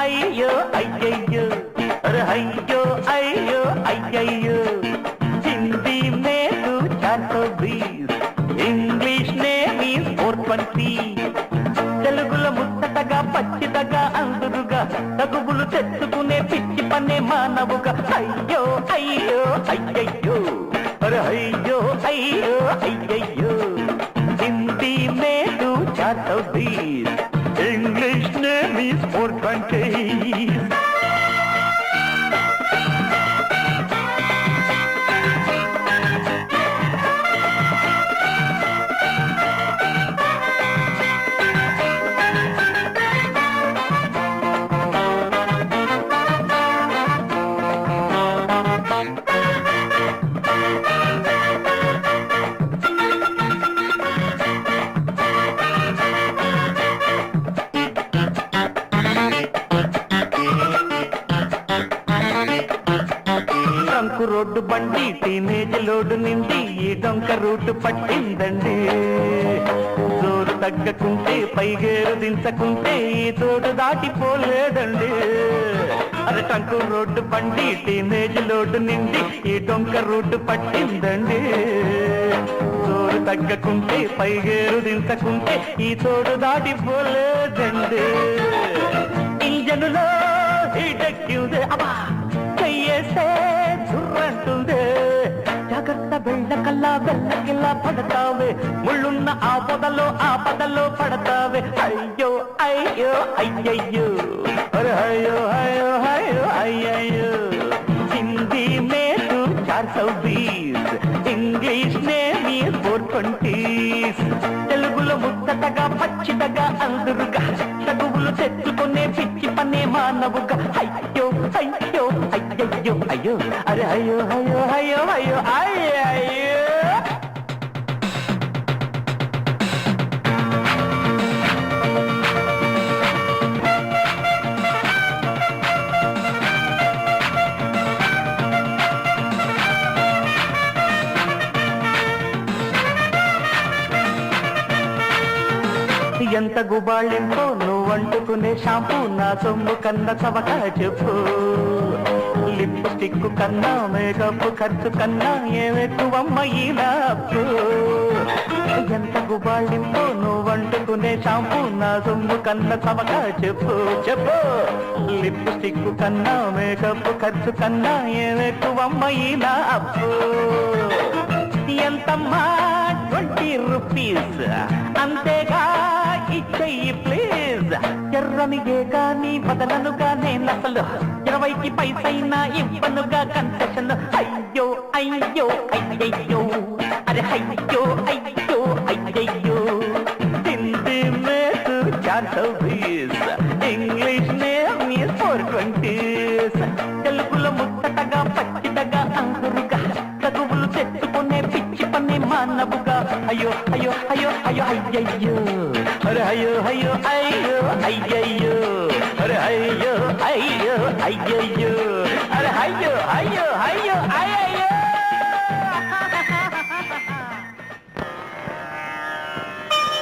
అయ్యో అయ్యయ్యో అరే అయ్యో అయ్యో అయ్యయ్యో. హిందీ మే తూ చార్ సో బీస్ English name is four twenty తెలుగులో ముచ్చటగా పచ్చిదగా అందుగా తగుగులు తెచ్చుకునే పిచ్చి పనే మానవుగా. అయ్యో అయ్యో అయ్యయ్యో అరే అయ్యో అయ్యో అయ్యయ్యో. హిందీ మే తూ చార్ సో బీస్ ఇంగ్లీష్ నే means four twenty trunk road బండి టీనేజ్ లోడు నిండి ఈ డొంక రూటు పట్టిందండి. జోరు తగ్గకుంటే పైగేరు దించకుంటే ఈ తోడు దాటిపోలేదండి. అరే టంకు రోడ్డు బండి టీనేజ్ లోడు నిండి ఈ డొంక రూటు పట్టిందండి. జోరు తగ్గకుంటే పైగేరు దించకుంటే ఈ తోడు దాటిపోలేదండి. వెళ్ళకల్లా వెళ్ళకిల్లా పడతావే. ముళ్ళున్న ఆ పొదలో ఆ పదలో పడతావే. అయ్యో అయ్యో అయ్యయ్యో. అయ్యో అయ్యో అయ్యో అయ్యయ్యో. హిందీ మే తూ చార్ సౌ బీస్ ఇంగ్లీష్ నే మీ ఫోర్ ట్వంటీస్. తెలుగులో ముచ్చటగా పచ్చిదగా అందురుగా తగువులు తెచ్చుకునే పిచ్చి పనే మానవుగా. అయ్యో అయ్యో అయ్యయ్యో. అయ్యో అరే అయ్యో అయ్యో అయ్యో అయ్యో అయ్యో ఎంత గుబాళింపో నువ్వు అంటుకునే షాంపూ నా సొమ్ము కన్న చవక చెప్పు. లిప్స్టిక్ కన్నా మేకప్ ఖర్చు కన్నా ఏమెక్కువమ్మ ఈ నాపు ఎంత గుబాళింపో నువ్వు అంటుకునే షాంపూ నా సొమ్ము కన్న చవక చెప్పు. చెప్పు. లిప్స్టిక్ కన్నా మేకప్ ఖర్చు కన్నా ఏమెక్కువమ్మ ఈ నాపు ఎంతమ్మా ట్వంటీ రూపీస్. అంతే ఎర్రనిగే కానీ బదలనుగా నేను అసలు. ఇరవైకి పైసైనా ఇవ్వనుగా కన్సెషన్ అయ్యో అయ్యో అయ్యయ్యో. అరే అయ్యో అయ్యో అయ్యయ్యో. హిందీ మే తూ చార్ అయ్యో అయ్యయ్యో. అరే అయ్యో అయ్యో అయ్యో అయ్యయ్యో. అరే అయ్యో అయ్యో అయ్యయ్యో. అరే అయ్యో అయ్యో అయ్యో అయ్యో